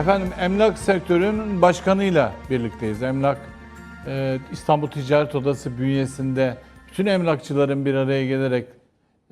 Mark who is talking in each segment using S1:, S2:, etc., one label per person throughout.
S1: Efendim emlak sektörünün başkanıyla birlikteyiz. Emlak e, İstanbul Ticaret Odası bünyesinde bütün emlakçıların bir araya gelerek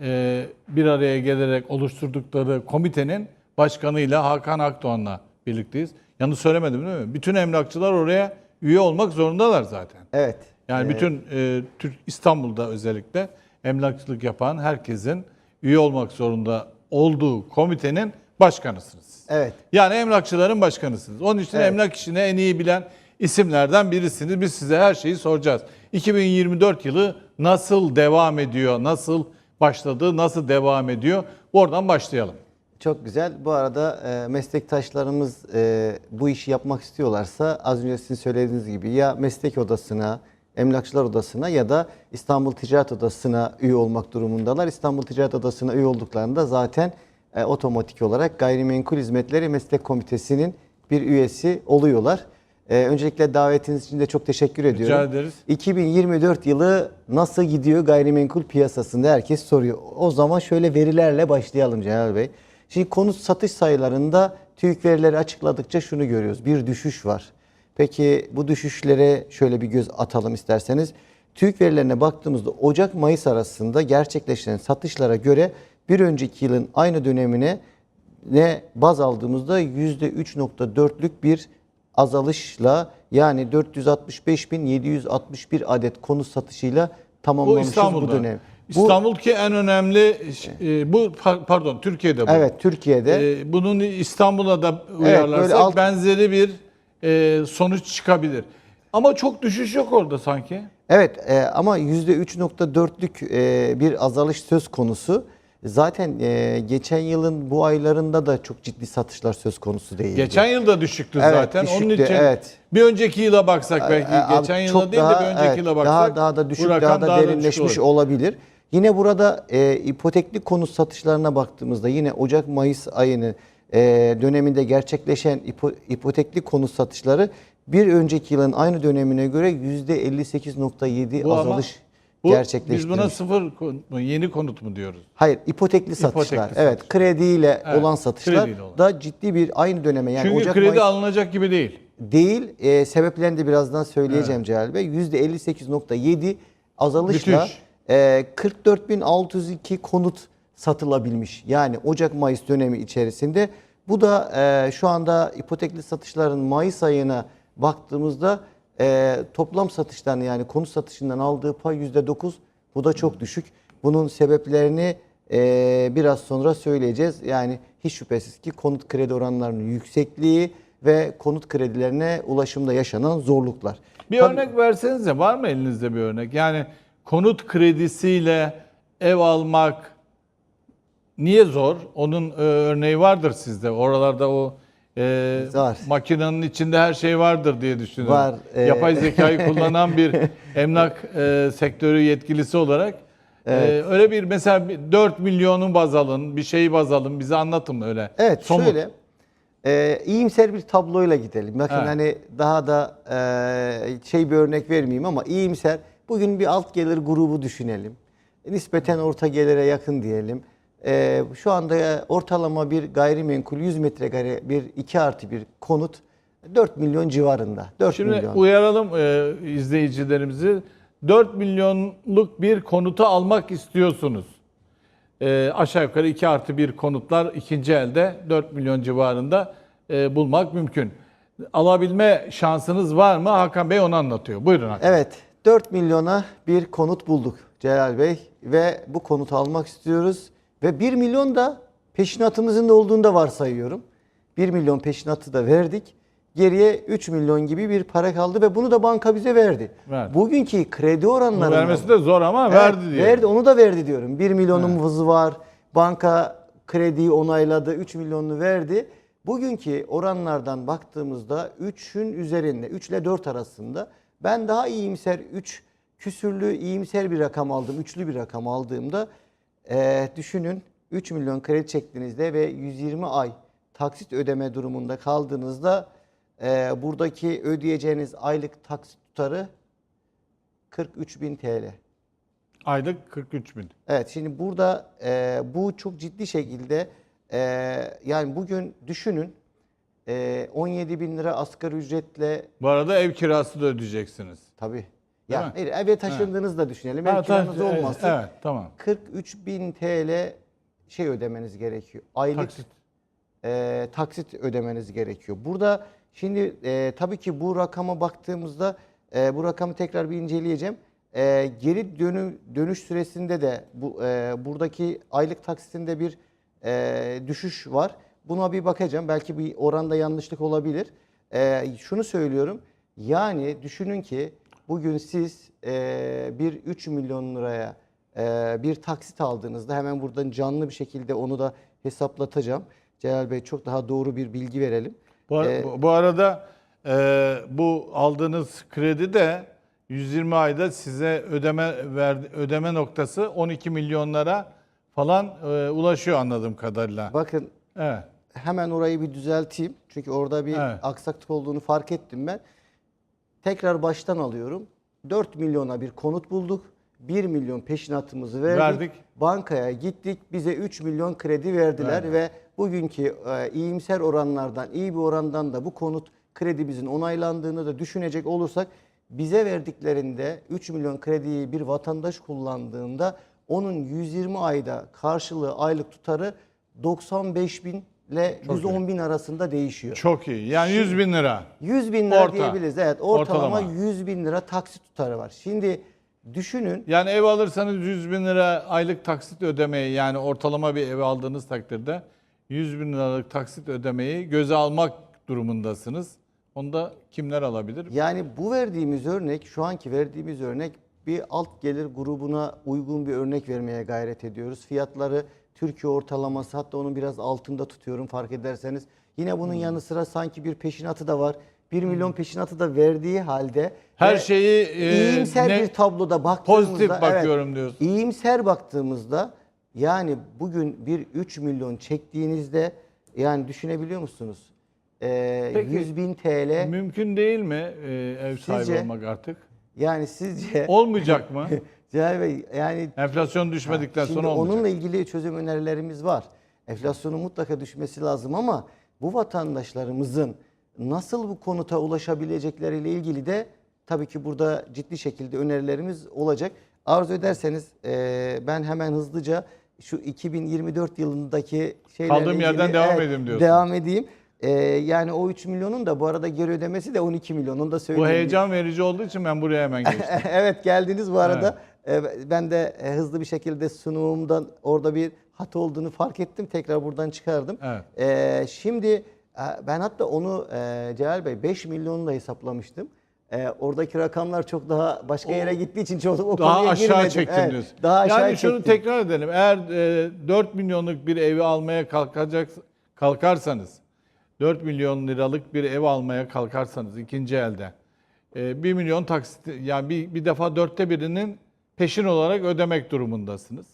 S1: e, bir araya gelerek oluşturdukları komitenin başkanıyla Hakan Akdoğan'la birlikteyiz. Yanlış söylemedim değil mi? Bütün emlakçılar oraya üye olmak zorundalar zaten.
S2: Evet.
S1: Yani
S2: Ee,
S1: bütün e, Türk İstanbul'da özellikle emlakçılık yapan herkesin üye olmak zorunda olduğu komitenin başkanısınız.
S2: Evet.
S1: Yani emlakçıların başkanısınız. Onun için
S2: Evet.
S1: emlak işini en iyi bilen isimlerden birisiniz. Biz size her şeyi soracağız. 2024 yılı nasıl devam ediyor? Nasıl başladı? Nasıl devam ediyor? Oradan başlayalım.
S2: Çok güzel. Bu arada e, meslektaşlarımız e, bu işi yapmak istiyorlarsa az önce sizin söylediğiniz gibi ya meslek odasına, emlakçılar odasına ya da İstanbul Ticaret Odası'na üye olmak durumundalar. İstanbul Ticaret Odası'na üye olduklarında zaten e, otomatik olarak Gayrimenkul Hizmetleri Meslek Komitesi'nin bir üyesi oluyorlar. E, öncelikle davetiniz için de çok teşekkür ediyorum.
S1: ederiz.
S2: 2024 yılı nasıl gidiyor gayrimenkul piyasasında herkes soruyor. O zaman şöyle verilerle başlayalım Celal Bey. Şimdi konut satış sayılarında TÜİK verileri açıkladıkça şunu görüyoruz. Bir düşüş var. Peki bu düşüşlere şöyle bir göz atalım isterseniz. TÜİK verilerine baktığımızda Ocak-Mayıs arasında gerçekleşen satışlara göre bir önceki yılın aynı dönemine ne baz aldığımızda %3.4'lük bir azalışla yani 465.761 adet konut satışıyla
S1: Bu
S2: tamamlamışız bu,
S1: İstanbul'da.
S2: dönem. Bu,
S1: İstanbul ki en önemli e, bu par- pardon Türkiye'de bu.
S2: evet Türkiye'de
S1: E, bunun İstanbul'a da uyarlarsak
S2: böyle alt-
S1: benzeri bir e, sonuç çıkabilir. Ama çok düşüş yok orada sanki.
S2: Evet e, ama %3.4'lük e, bir azalış söz konusu. Zaten e, geçen yılın bu aylarında da çok ciddi satışlar söz konusu değildi.
S1: Geçen yıl da düşüktü
S2: Evet,
S1: zaten. Onun
S2: düşüktü,
S1: için
S2: evet.
S1: bir önceki yıla baksak belki
S2: E,
S1: geçen yıla değil de
S2: daha-
S1: bir önceki
S2: evet,
S1: yıla baksak
S2: Daha daha da düşük, daha da
S1: daha düşük
S2: derinleşmiş
S1: olur.
S2: olabilir. Yine burada e, ipotekli konut satışlarına baktığımızda yine Ocak-Mayıs ayını e, döneminde gerçekleşen ipo, ipotekli konut satışları bir önceki yılın aynı dönemine göre %58.7
S1: Bu ama-
S2: azalış
S1: Bu,
S2: gerçekleştirmiş.
S1: biz buna sıfır konut mu, yeni konut mu diyoruz?
S2: Hayır, ipotekli satışlar.
S1: İpotekli
S2: evet,
S1: satış.
S2: krediyle
S1: Evet,
S2: olan satışlar
S1: krediyle olan.
S2: da ciddi bir aynı döneme yani
S1: Çünkü
S2: Ocak
S1: kredi
S2: Mayıs
S1: alınacak gibi değil.
S2: değil. E, sebeplerini de birazdan söyleyeceğim Celal Bey. %58.7 azalışla
S1: Müthiş.
S2: e, 44.602 konut satılabilmiş. Yani Ocak-Mayıs dönemi içerisinde. Bu da e, şu anda ipotekli satışların Mayıs ayına baktığımızda e, toplam satıştan yani konut satışından aldığı pay %9. Bu da çok düşük. Bunun sebeplerini e, biraz sonra söyleyeceğiz. Yani hiç şüphesiz ki konut kredi oranlarının yüksekliği ve konut kredilerine ulaşımda yaşanan zorluklar.
S1: Bir
S2: Tabii-
S1: örnek versenize var mı elinizde bir örnek? Yani konut kredisiyle ev almak niye zor? Onun e, örneği vardır sizde. Oralarda o e,
S2: Var.
S1: makinenin içinde her şey vardır diye düşünüyorum.
S2: Var, e-
S1: Yapay zekayı kullanan bir emlak e, sektörü yetkilisi olarak e, öyle bir mesela bir 4 milyonu baz alın, bir şeyi baz alın. Bize anlatın öyle.
S2: Evet
S1: Somut.
S2: şöyle e, iyimser bir tabloyla gidelim. Bakın
S1: Evet.
S2: hani daha da e, şey bir örnek vermeyeyim ama iyimser. Bugün bir alt gelir grubu düşünelim. Nispeten orta gelire yakın diyelim. E, şu anda ortalama bir gayrimenkul 100 metrekare bir 2 artı bir konut 4 milyon civarında. 4
S1: Şimdi
S2: milyon.
S1: uyaralım e, izleyicilerimizi. 4 milyonluk bir konutu almak istiyorsunuz. E, aşağı yukarı 2 artı 1 konutlar ikinci elde 4 milyon civarında e, bulmak mümkün. Alabilme şansınız var mı? Hakan Bey onu anlatıyor. Buyurun Hakan.
S2: Evet, 4 milyona bir konut bulduk Celal Bey ve bu konutu almak istiyoruz ve 1 milyon da peşinatımızın da olduğunu da varsayıyorum. 1 milyon peşinatı da verdik. Geriye 3 milyon gibi bir para kaldı ve bunu da banka bize verdi.
S1: Verdi.
S2: Bugünkü kredi
S1: Bunu
S2: oranlarından
S1: vermesi de zor ama
S2: Evet,
S1: verdi diye.
S2: Verdi, onu da verdi diyorum. 1 milyonumuz var. Banka krediyi onayladı, 3 milyonunu verdi. Bugünkü oranlardan baktığımızda 3'ün üzerinde, 3 ile 4 arasında ben daha iyimser 3 küsürlü iyimser bir rakam aldım, üçlü bir rakam aldığımda eee, düşünün 3 milyon kredi çektiğinizde ve 120 ay taksit ödeme durumunda kaldığınızda eee, buradaki ödeyeceğiniz aylık taksit tutarı 43 bin TL.
S1: Aylık 43 bin.
S2: Evet şimdi burada e, bu çok ciddi şekilde e, yani bugün düşünün e, 17 bin lira asgari ücretle
S1: Bu arada ev kirası da ödeyeceksiniz.
S2: tabii.
S1: Değil
S2: Ya
S1: mi?
S2: hayır, eve taşındığınızı da düşünelim.
S1: Ha,
S2: kiranız olmasın.
S1: Evet, tamam.
S2: 43 bin TL şey ödemeniz gerekiyor. Aylık
S1: Taksit.
S2: e, taksit ödemeniz gerekiyor. Burada şimdi e, tabii ki bu rakama baktığımızda e, bu rakamı tekrar bir inceleyeceğim. E, geri dönü, dönüş süresinde de bu e, buradaki aylık taksitinde bir e, düşüş var. Buna bir bakacağım. Belki bir oranda yanlışlık olabilir. E, şunu söylüyorum. Yani düşünün ki bugün siz e, bir 3 milyon liraya e, bir taksit aldığınızda hemen buradan canlı bir şekilde onu da hesaplatacağım. Celal Bey çok daha doğru bir bilgi verelim.
S1: Bu, ar-
S2: Ee,
S1: bu arada e, bu aldığınız kredi de 120 ayda size ödeme verdi, ödeme noktası 12 milyonlara falan e, ulaşıyor anladığım kadarıyla.
S2: Bakın
S1: Evet.
S2: hemen orayı bir düzelteyim. Çünkü orada bir
S1: Evet.
S2: aksaklık olduğunu fark ettim ben. Tekrar baştan alıyorum. 4 milyona bir konut bulduk. 1 milyon peşinatımızı verdik.
S1: Verdik.
S2: Bankaya gittik. Bize 3 milyon kredi verdiler
S1: Verdiler.
S2: ve bugünkü e, iyimser oranlardan, iyi bir orandan da bu konut kredimizin onaylandığını da düşünecek olursak bize verdiklerinde 3 milyon krediyi bir vatandaş kullandığında onun 120 ayda karşılığı aylık tutarı 95 bin ile 110 bin arasında değişiyor.
S1: Çok iyi. Yani 100 bin lira.
S2: 100 bin lira
S1: Orta.
S2: diyebiliriz. Evet ortalama,
S1: Ortalama.
S2: 100 bin lira taksit tutarı var. Şimdi düşünün
S1: Yani ev alırsanız 100 bin lira aylık taksit ödemeyi yani ortalama bir ev aldığınız takdirde 100 bin liralık taksit ödemeyi göze almak durumundasınız. Onu da kimler alabilir?
S2: yani bu verdiğimiz örnek şu anki verdiğimiz örnek bir alt gelir grubuna uygun bir örnek vermeye gayret ediyoruz. Fiyatları Türkiye ortalaması hatta onun biraz altında tutuyorum fark ederseniz. Yine bunun yanı sıra sanki bir peşinatı da var. 1 milyon peşinatı da verdiği halde
S1: Her şeyi e,
S2: iyimser
S1: ne-
S2: bir tabloda baktığımızda
S1: pozitif
S2: evet,
S1: bakıyorum diyorsun.
S2: İyimser baktığımızda yani bugün bir 3 milyon çektiğinizde yani düşünebiliyor musunuz? Ee,
S1: Peki,
S2: 100 bin TL
S1: Mümkün değil mi e, ev sahibi
S2: Sizce?
S1: olmak artık?
S2: yani sizce
S1: Olmayacak mı?
S2: Celal Bey yani
S1: Enflasyon düşmedikten
S2: şimdi
S1: sonra olmayacak.
S2: onunla ilgili çözüm önerilerimiz var. Enflasyonun mutlaka düşmesi lazım ama bu vatandaşlarımızın nasıl bu konuta ulaşabilecekleriyle ilgili de tabii ki burada ciddi şekilde önerilerimiz olacak. Arzu ederseniz e, ben hemen hızlıca şu 2024 yılındaki şeylerle
S1: Kaldığım yerden
S2: ilgili-
S1: devam
S2: evet,
S1: edeyim diyorsun.
S2: Devam edeyim. E, yani o 3 milyonun da bu arada geri ödemesi de 12 milyon onu da
S1: Bu
S2: söyleyeyim.
S1: heyecan verici olduğu için ben buraya hemen geçtim.
S2: evet geldiniz bu arada. Ee, Ben de e, hızlı bir şekilde sunumumdan orada bir hata olduğunu fark ettim. Tekrar buradan çıkardım.
S1: Evet.
S2: Ee, şimdi e, ben hatta onu e, Celal Bey 5 milyonla hesaplamıştım. E, oradaki rakamlar çok daha başka yere gittiği için çok o
S1: Daha
S2: konuya
S1: aşağı
S2: girmedim.
S1: çektim
S2: Evet,
S1: diyorsun.
S2: Daha aşağı
S1: yani şunu
S2: çektim.
S1: tekrar edelim. Eğer e, 4 milyonluk bir evi almaya kalkacak kalkarsanız 4 milyon liralık bir ev almaya kalkarsanız ikinci elde e, 1 milyon taksit yani bir, bir defa dörtte birinin peşin olarak ödemek durumundasınız.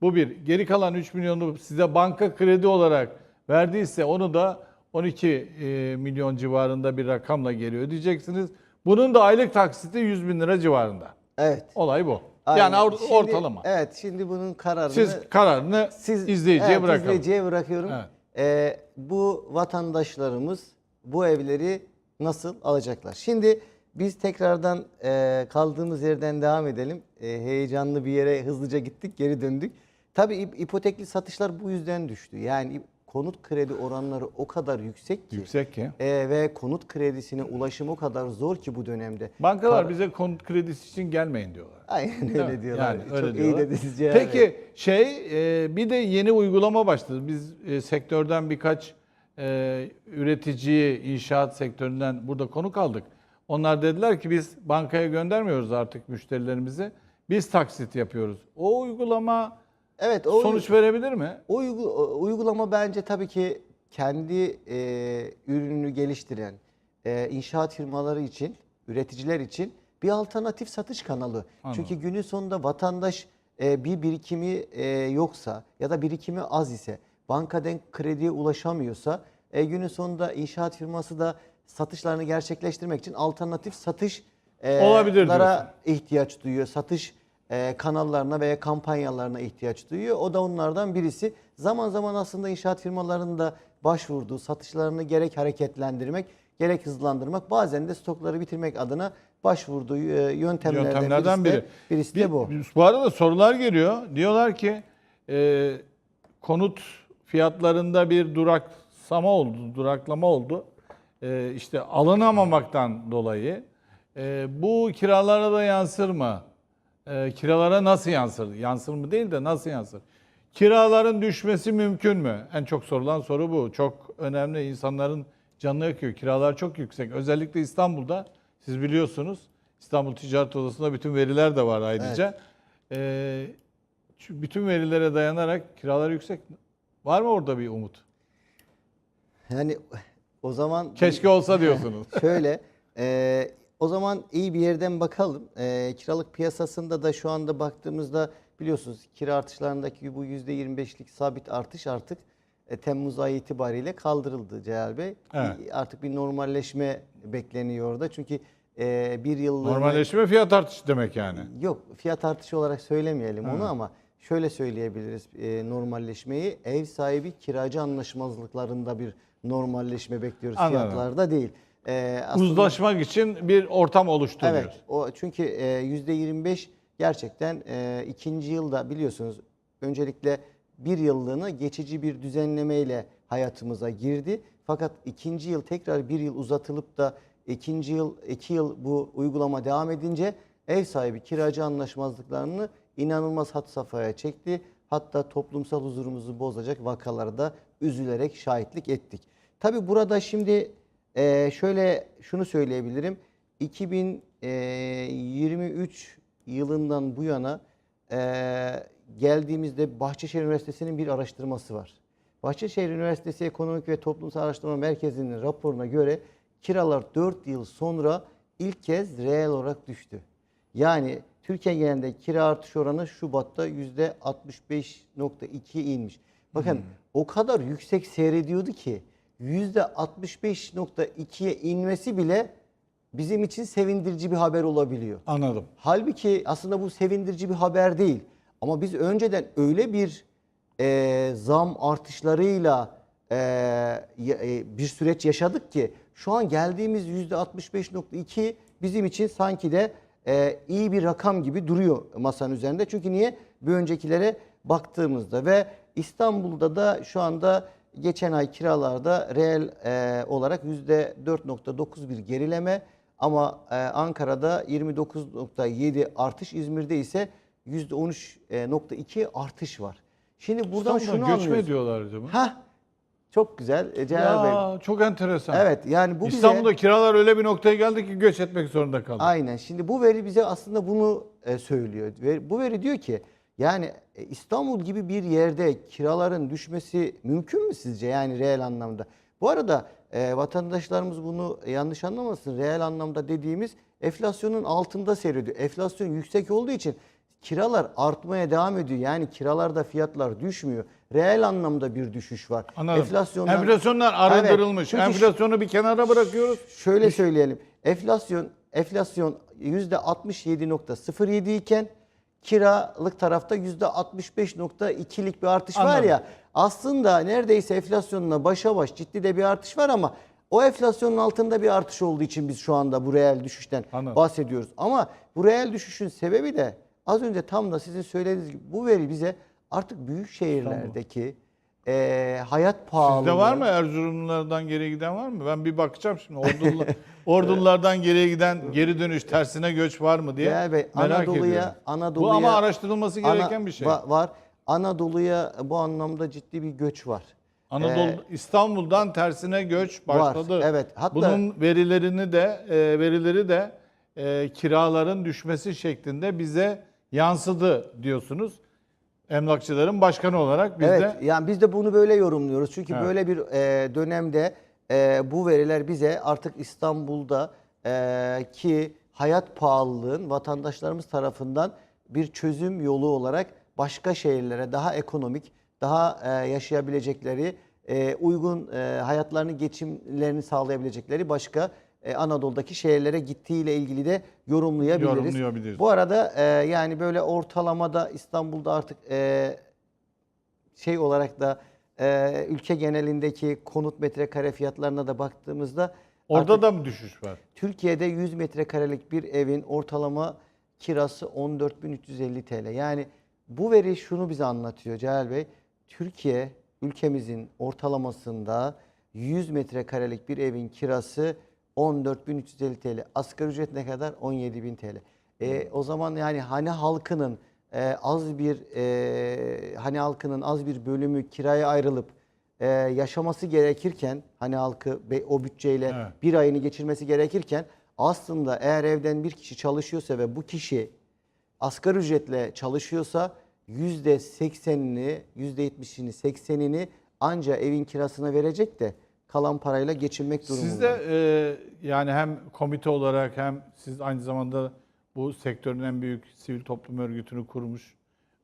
S1: Bu bir. Geri kalan 3 milyonu size banka kredi olarak verdiyse onu da 12 e, milyon civarında bir rakamla geri ödeyeceksiniz. Bunun da aylık taksiti 100 bin lira civarında.
S2: Evet.
S1: Olay bu.
S2: aynen.
S1: Yani or-
S2: Şimdi-
S1: ortalama.
S2: Evet şimdi bunun kararını
S1: Siz kararını
S2: siz
S1: izleyiciye
S2: evet,
S1: bırakalım.
S2: izleyiciye bırakıyorum.
S1: Evet.
S2: Ee, bu vatandaşlarımız bu evleri nasıl alacaklar? Şimdi biz tekrardan e, kaldığımız yerden devam edelim. E, heyecanlı bir yere hızlıca gittik, geri döndük. Tabii ip- ipotekli satışlar bu yüzden düştü. Yani konut kredi oranları o kadar yüksek ki.
S1: Yüksek ki.
S2: E, ve konut kredisine ulaşım o kadar zor ki bu dönemde.
S1: Bankalar
S2: Para-
S1: bize konut kredisi için gelmeyin diyorlar.
S2: Aynen öyle diyorlar.
S1: Yani öyle
S2: Çok
S1: diyorlar.
S2: iyi dediniz Bey.
S1: Peki şey e, bir de yeni uygulama başladı. Biz e, sektörden birkaç e, üreticiyi inşaat sektöründen burada konuk aldık. Onlar dediler ki biz bankaya göndermiyoruz artık müşterilerimizi. Biz taksit yapıyoruz. O uygulama
S2: Evet, o
S1: sonuç verebilir mi?
S2: O uygu- o uygulama bence tabii ki kendi e, ürününü geliştiren e, inşaat firmaları için, üreticiler için bir alternatif satış kanalı.
S1: Anladım.
S2: Çünkü günün sonunda vatandaş e, bir birikimi e, yoksa ya da birikimi az ise, bankadan krediye ulaşamıyorsa, e, günün sonunda inşaat firması da satışlarını gerçekleştirmek için alternatif satış e,
S1: Olabilir
S2: lara ihtiyaç duyuyor. Satış e, kanallarına veya kampanyalarına ihtiyaç duyuyor. O da onlardan birisi. Zaman zaman aslında inşaat firmalarının da başvurduğu satışlarını gerek hareketlendirmek gerek hızlandırmak bazen de stokları bitirmek adına başvurduğu e, yöntemlerden,
S1: Yöntemlerden
S2: birisi,
S1: biri.
S2: de, birisi de bu.
S1: Bu arada sorular geliyor. Diyorlar ki e, konut fiyatlarında bir duraksama oldu, duraklama oldu. E, işte alınamamaktan dolayı. E, bu kiralara da yansır mı? E, kiralara nasıl yansır? Yansır mı değil de nasıl yansır? Kiraların düşmesi mümkün mü? En çok sorulan soru bu. Çok önemli. İnsanların canını yakıyor. Kiralar çok yüksek. Özellikle İstanbul'da siz biliyorsunuz İstanbul Ticaret Odası'nda bütün veriler de var ayrıca. Ee, şu bütün verilere dayanarak kiralar yüksek. Var mı orada bir umut?
S2: Yani o zaman
S1: Keşke olsa diyorsunuz.
S2: Şöyle, e, o zaman iyi bir yerden bakalım. E, kiralık piyasasında da şu anda baktığımızda biliyorsunuz kira artışlarındaki bu %25'lik sabit artış artık e, Temmuz ayı itibariyle kaldırıldı Celal Bey.
S1: Evet.
S2: Bir- Artık bir normalleşme bekleniyor orada. Çünkü e, bir yıllığına...
S1: Normalleşme fiyat artışı demek yani.
S2: Yok fiyat artışı olarak söylemeyelim onu ama şöyle söyleyebiliriz e, normalleşmeyi. Ev sahibi kiracı anlaşmazlıklarında bir normalleşme bekliyoruz
S1: Anladım.
S2: fiyatlarda değil. E, aslında-
S1: Uzlaşmak için bir ortam oluşturuyor.
S2: Evet. O çünkü e, yüzde 25 gerçekten e, ikinci yılda biliyorsunuz öncelikle bir yıllığına geçici bir düzenlemeyle hayatımıza girdi. Fakat ikinci yıl tekrar bir yıl uzatılıp da ikinci yıl iki yıl bu uygulama devam edince ev sahibi kiracı anlaşmazlıklarını inanılmaz hat safhaya çekti. Hatta toplumsal huzurumuzu bozacak vakalarda üzülerek şahitlik ettik. Tabi burada şimdi ee, şöyle şunu söyleyebilirim. 2023 yılından bu yana ee, geldiğimizde Bahçeşehir Üniversitesi'nin bir araştırması var. Bahçeşehir Üniversitesi Ekonomik ve Toplumsal Araştırma Merkezi'nin raporuna göre kiralar 4 yıl sonra ilk kez reel olarak düştü. Yani Türkiye genelinde kira artış oranı Şubat'ta %65.2 inmiş. Bakın o kadar yüksek seyrediyordu ki %65.2'ye inmesi bile bizim için sevindirici bir haber olabiliyor.
S1: Anladım.
S2: Halbuki aslında bu sevindirici bir haber değil. Ama biz önceden öyle bir e, zam artışlarıyla e, e, bir süreç yaşadık ki şu an geldiğimiz %65.2 bizim için sanki de e, iyi bir rakam gibi duruyor masanın üzerinde. Çünkü niye? Bir öncekilere baktığımızda ve İstanbul'da da şu anda geçen ay kiralarda reel e, olarak %4.9 bir gerileme ama e, Ankara'da 29.7 artış, İzmir'de ise %13.2 artış var. Şimdi buradan
S1: İstanbul'dan
S2: şunu
S1: göç mü
S2: anlıyoruz.
S1: ediyorlar acaba?
S2: Hah, çok güzel e, Celal Bey.
S1: Ya, çok enteresan.
S2: Evet yani bu bize...
S1: İstanbul'da kiralar öyle bir noktaya geldi ki göç etmek zorunda kaldı.
S2: Aynen. Şimdi bu veri bize aslında bunu e, söylüyor. Ve Bu veri diyor ki yani e, İstanbul gibi bir yerde kiraların düşmesi mümkün mü sizce yani reel anlamda? Bu arada e, vatandaşlarımız bunu yanlış anlamasın. Reel anlamda dediğimiz enflasyonun altında seyrediyor. Enflasyon yüksek olduğu için kiralar artmaya devam ediyor. Yani kiralarda fiyatlar düşmüyor. Reel anlamda bir düşüş var.
S1: Anladım.
S2: Enflasyondan-
S1: Enflasyonlar arındırılmış.
S2: Evet,
S1: Enflasyonu bir kenara bırakıyoruz.
S2: Şöyle söyleyelim. Enflasyon enflasyon %67.07 iken kiralık tarafta %65.2'lik bir artış var
S1: Anladım.
S2: ya. Aslında neredeyse enflasyonla başa baş ciddi de bir artış var ama o enflasyonun altında bir artış olduğu için biz şu anda bu reel düşüşten
S1: Anladım.
S2: bahsediyoruz. Ama bu reel düşüşün sebebi de az önce tam da sizin söylediğiniz gibi bu veri bize artık büyük şehirlerdeki eee, hayat pahalılığı.
S1: Sizde var mı Erzurumlulardan geriye giden var mı? Ben bir bakacağım şimdi. Ordulular, Ordululardan geriye giden geri dönüş tersine göç var mı diye
S2: Değer Bey,
S1: merak
S2: Anadolu'ya-
S1: ediyorum.
S2: Anadolu'ya-
S1: Bu ama araştırılması
S2: Ana-
S1: gereken bir şey.
S2: va- var. Anadolu'ya bu anlamda ciddi bir göç var.
S1: Anadolu
S2: Ee,
S1: İstanbul'dan tersine göç başladı.
S2: evet. Hatta-
S1: Bunun verilerini de e, verileri de e, kiraların düşmesi şeklinde bize yansıdı diyorsunuz. Emlakçıların başkanı olarak biz
S2: evet,
S1: de
S2: yani biz de bunu böyle yorumluyoruz. Çünkü
S1: Evet.
S2: böyle bir e, dönemde e, bu veriler bize artık İstanbul'da e, ki hayat pahalılığın vatandaşlarımız tarafından bir çözüm yolu olarak başka şehirlere daha ekonomik, daha e, yaşayabilecekleri, e, uygun e, hayatlarını, geçimlerini sağlayabilecekleri başka e, Anadolu'daki şehirlere gittiğiyle ilgili de yorumlayabiliriz.
S1: Yorumlayabiliriz.
S2: Bu arada e, yani böyle ortalamada İstanbul'da artık e, şey olarak da e, ülke genelindeki konut metrekare fiyatlarına da baktığımızda
S1: Orada
S2: artık
S1: da mı düşüş var?
S2: Türkiye'de 100 metrekarelik bir evin ortalama kirası 14.350 TL. Yani bu veri şunu bize anlatıyor Celal Bey. Türkiye ülkemizin ortalamasında 100 metrekarelik bir evin kirası 14.350 TL. Asgari ücret ne kadar? 17.000 TL. E, o zaman yani hani halkının e, az bir e, hani halkının az bir bölümü kiraya ayrılıp e, yaşaması gerekirken hani halkı o bütçeyle
S1: Evet.
S2: bir ayını geçirmesi gerekirken aslında eğer evden bir kişi çalışıyorsa ve bu kişi asgari ücretle çalışıyorsa yüzde seksenini, yüzde yetmişini, seksenini anca evin kirasına verecek de kalan parayla geçinmek durumunda.
S1: Siz de e, yani hem komite olarak hem siz aynı zamanda bu sektörün en büyük sivil toplum örgütünü kurmuş,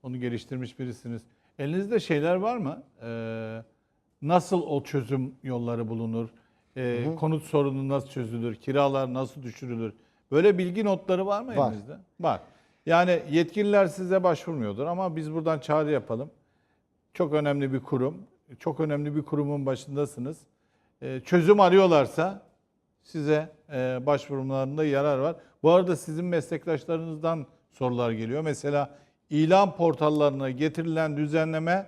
S1: onu geliştirmiş birisiniz. Elinizde şeyler var mı? E, nasıl o çözüm yolları bulunur? E, konut sorunu nasıl çözülür? Kiralar nasıl düşürülür? Böyle bilgi notları var mı
S2: Var.
S1: elinizde? Var. Yani yetkililer size başvurmuyordur ama biz buradan çağrı yapalım. Çok önemli bir kurum. Çok önemli bir kurumun başındasınız. Ee, Çözüm arıyorlarsa size e, başvurmalarında yarar var. Bu arada sizin meslektaşlarınızdan sorular geliyor. Mesela ilan portallarına getirilen düzenleme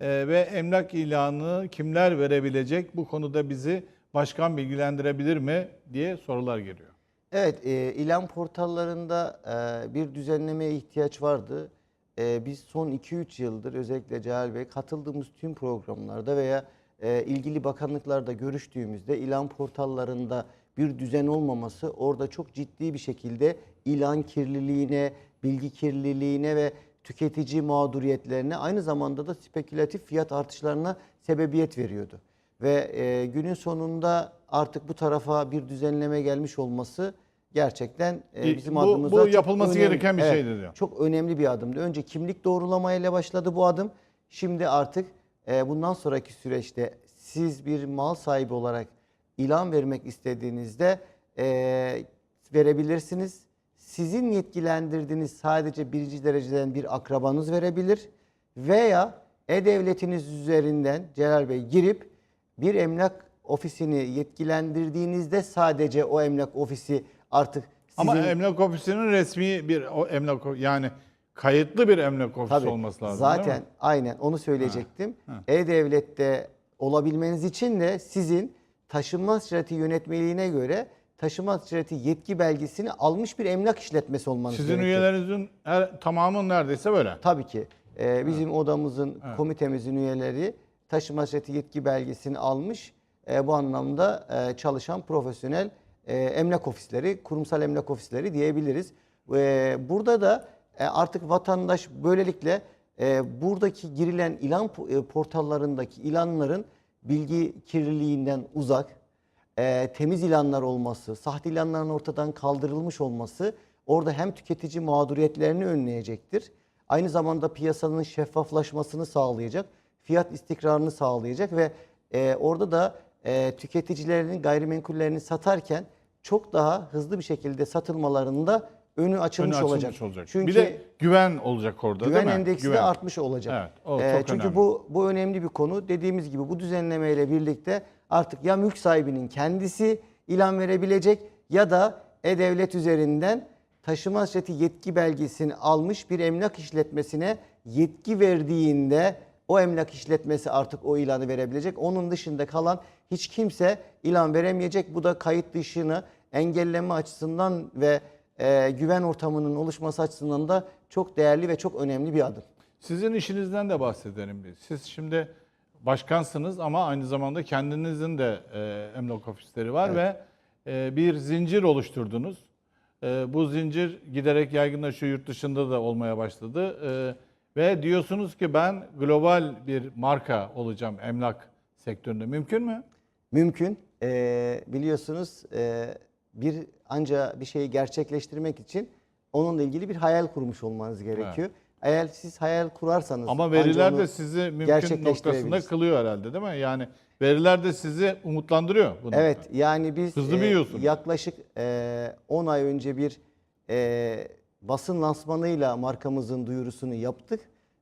S1: e, ve emlak ilanı kimler verebilecek? Bu konuda bizi başkan bilgilendirebilir mi diye sorular geliyor.
S2: Evet, e, ilan portallarında e, bir düzenlemeye ihtiyaç vardı. E, biz son 2-3 yıldır özellikle Cehal Bey katıldığımız tüm programlarda veya e, ilgili bakanlıklarda görüştüğümüzde ilan portallarında bir düzen olmaması orada çok ciddi bir şekilde ilan kirliliğine, bilgi kirliliğine ve tüketici mağduriyetlerine aynı zamanda da spekülatif fiyat artışlarına sebebiyet veriyordu. Ve e, günün sonunda artık bu tarafa bir düzenleme gelmiş olması gerçekten e, bizim
S1: bu-
S2: adımıza
S1: bu yapılması
S2: önemli-
S1: gereken bir
S2: Evet,
S1: şeydi diyor.
S2: Çok önemli bir adımdı. Önce kimlik doğrulamayla başladı bu adım. Şimdi artık e, bundan sonraki süreçte siz bir mal sahibi olarak ilan vermek istediğinizde e, verebilirsiniz. Sizin yetkilendirdiğiniz sadece birinci dereceden bir akrabanız verebilir veya e-devletiniz üzerinden Celal Bey girip bir emlak ofisini yetkilendirdiğinizde sadece o emlak ofisi artık sizin
S1: Ama emlak ofisinin resmi bir o emlak yani kayıtlı bir emlak ofisi
S2: Tabii.
S1: olması lazım
S2: Zaten
S1: değil mi?
S2: aynen onu söyleyecektim.
S1: Ha.
S2: E-Devlet'te olabilmeniz için de sizin taşınmaz ticareti yönetmeliğine göre taşınmaz ticareti yetki belgesini almış bir emlak işletmesi olmanız
S1: Sizin
S2: gerekiyor.
S1: üyelerinizin her, tamamı neredeyse böyle.
S2: Tabii ki. Ee, bizim odamızın, komitemizin üyeleri taşınmaz ticareti yetki belgesini almış. Ee, bu anlamda e, çalışan profesyonel e, emlak ofisleri, kurumsal emlak ofisleri diyebiliriz. Ee, burada da e, artık vatandaş böylelikle e, buradaki girilen ilan e, portallarındaki ilanların bilgi kirliliğinden uzak, temiz ilanlar olması, sahte ilanların ortadan kaldırılmış olması orada hem tüketici mağduriyetlerini önleyecektir. Aynı zamanda piyasanın şeffaflaşmasını sağlayacak, fiyat istikrarını sağlayacak ve orada da e, tüketicilerin gayrimenkullerini satarken çok daha hızlı bir şekilde satılmalarında önü açılmış,
S1: Önü
S2: olacak.
S1: açılmış olacak.
S2: Çünkü
S1: bir de güven olacak orada
S2: Güven
S1: değil mi?
S2: endeksi de
S1: Güven.
S2: artmış olacak.
S1: Evet, o
S2: Ee,
S1: çok
S2: çünkü
S1: önemli.
S2: bu bu önemli bir konu. Dediğimiz gibi bu düzenlemeyle birlikte artık ya mülk sahibinin kendisi ilan verebilecek ya da e-devlet üzerinden taşıma ücreti yetki belgesini almış bir emlak işletmesine yetki verdiğinde o emlak işletmesi artık o ilanı verebilecek. Onun dışında kalan hiç kimse ilan veremeyecek. Bu da kayıt dışını engelleme açısından ve e, güven ortamının oluşması açısından da çok değerli ve çok önemli bir adım.
S1: Sizin işinizden de bahsedelim biz. Siz şimdi başkansınız ama aynı zamanda kendinizin de e, emlak ofisleri var ve e, bir zincir oluşturdunuz. E, bu zincir giderek yaygınlaşıyor, yurt dışında da olmaya başladı. E, ve diyorsunuz ki ben global bir marka olacağım emlak sektöründe. Mümkün mü?
S2: Mümkün. Ee, biliyorsunuz e, bir anca bir şeyi gerçekleştirmek için onunla ilgili bir hayal kurmuş olmanız gerekiyor. Eğer siz hayal kurarsanız
S1: Ama veriler de sizi mümkün noktasında kılıyor herhalde değil mi? Yani veriler de sizi umutlandırıyor. Bu
S2: Evet
S1: noktada.
S2: yani biz
S1: Hızlı
S2: e,
S1: büyüyorsunuz.
S2: yaklaşık e, 10 ay önce bir e, basın lansmanıyla markamızın duyurusunu yaptık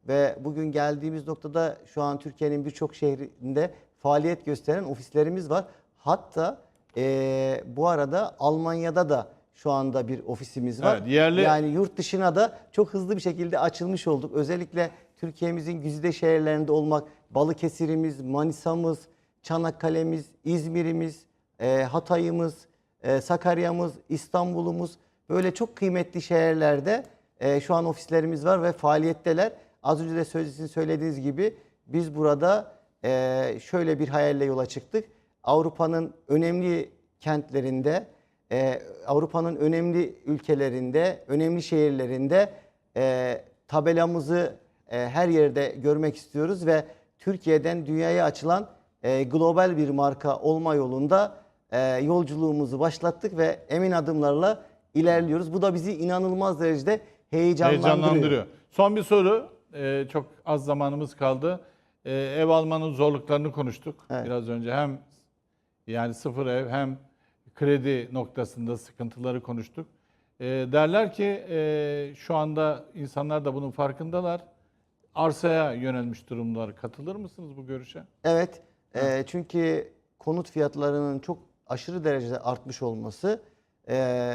S2: ve bugün geldiğimiz noktada şu an Türkiye'nin birçok şehrinde faaliyet gösteren ofislerimiz var. Hatta e, bu arada Almanya'da da şu anda bir ofisimiz var.
S1: Evet, yerli-
S2: Yani yurt dışına da çok hızlı bir şekilde açılmış olduk. Özellikle Türkiye'mizin güzide şehirlerinde olmak, Balıkesir'imiz, Manisa'mız, Çanakkale'miz, İzmir'imiz, e, Hatay'ımız, e, Sakarya'mız, İstanbul'umuz böyle çok kıymetli şehirlerde e, şu an ofislerimiz var ve faaliyetteler. Az önce de sözlüsünün söylediğiniz gibi biz burada e, şöyle bir hayalle yola çıktık. Avrupa'nın önemli kentlerinde, e, Avrupa'nın önemli ülkelerinde, önemli şehirlerinde e, tabelamızı e, her yerde görmek istiyoruz ve Türkiye'den dünyaya açılan e, global bir marka olma yolunda e, yolculuğumuzu başlattık ve emin adımlarla ilerliyoruz. Bu da bizi inanılmaz derecede heyecanlandırıyor.
S1: Heyecanlandırıyor. Son bir soru. Ee, çok az zamanımız kaldı. Ee, ev almanın zorluklarını konuştuk
S2: Evet.
S1: biraz önce. Hem yani sıfır ev hem kredi noktasında sıkıntıları konuştuk. Ee, derler ki e, şu anda insanlar da bunun farkındalar. Arsaya yönelmiş durumlar. Katılır mısınız bu görüşe?
S2: Evet. e, çünkü konut fiyatlarının çok aşırı derecede artmış olması e,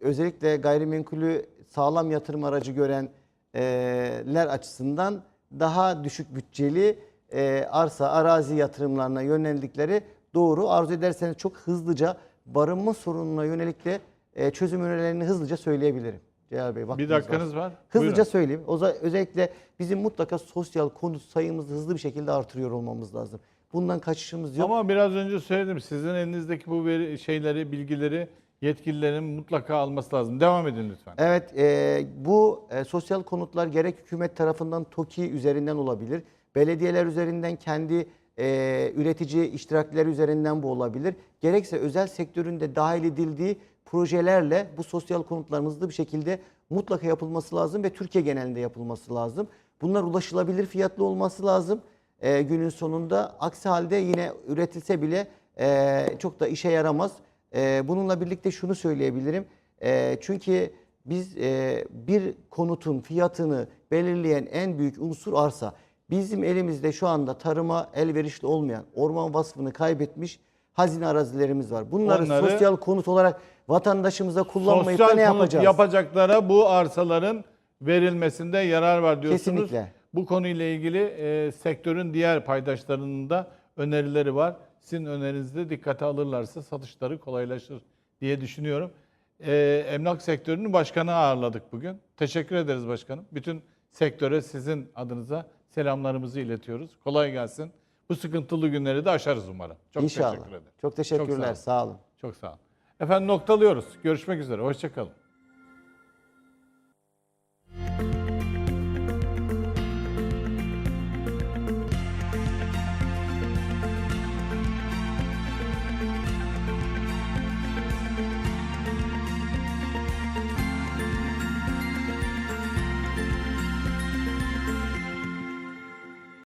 S2: özellikle gayrimenkulü sağlam yatırım aracı görenler açısından daha düşük bütçeli e, arsa, arazi yatırımlarına yöneldikleri doğru. Arzu ederseniz çok hızlıca barınma sorununa yönelik de e, çözüm önerilerini hızlıca söyleyebilirim. Celal Bey
S1: Bir dakikanız var.
S2: Hızlıca
S1: Buyurun.
S2: söyleyeyim. O za- özellikle bizim mutlaka sosyal konut sayımızı hızlı bir şekilde artırıyor olmamız lazım. Bundan kaçışımız yok.
S1: Ama biraz önce söyledim. Sizin elinizdeki bu veri, şeyleri, bilgileri yetkililerin mutlaka alması lazım. Devam edin lütfen.
S2: Evet, e, bu e, sosyal konutlar gerek hükümet tarafından TOKİ üzerinden olabilir, belediyeler üzerinden kendi e, üretici iştirakleri üzerinden bu olabilir. Gerekse özel sektöründe dahil edildiği projelerle bu sosyal konutların hızlı bir şekilde mutlaka yapılması lazım ve Türkiye genelinde yapılması lazım. Bunlar ulaşılabilir fiyatlı olması lazım e, günün sonunda. Aksi halde yine üretilse bile e, çok da işe yaramaz. E, bununla birlikte şunu söyleyebilirim. E, çünkü biz e, bir konutun fiyatını belirleyen en büyük unsur arsa. Bizim elimizde şu anda tarıma elverişli olmayan, orman vasfını kaybetmiş hazine arazilerimiz var. Bunları
S1: Onları-
S2: sosyal konut olarak vatandaşımıza kullanmayıp da ne yapacağız?
S1: yapacaklara bu arsaların verilmesinde yarar var diyorsunuz.
S2: Kesinlikle.
S1: Bu konuyla ilgili e, sektörün diğer paydaşlarının da önerileri var. Sizin önerinizi de dikkate alırlarsa satışları kolaylaşır diye düşünüyorum. E, emlak sektörünün başkanı ağırladık bugün. Teşekkür ederiz başkanım. Bütün sektöre sizin adınıza selamlarımızı iletiyoruz. Kolay gelsin. Bu sıkıntılı günleri de aşarız umarım. Çok
S2: İnşallah.
S1: teşekkür ederim.
S2: Çok teşekkürler.
S1: Çok sağ olun.
S2: sağ olun.
S1: Çok sağ olun. Efendim noktalıyoruz. Görüşmek üzere. Hoşçakalın.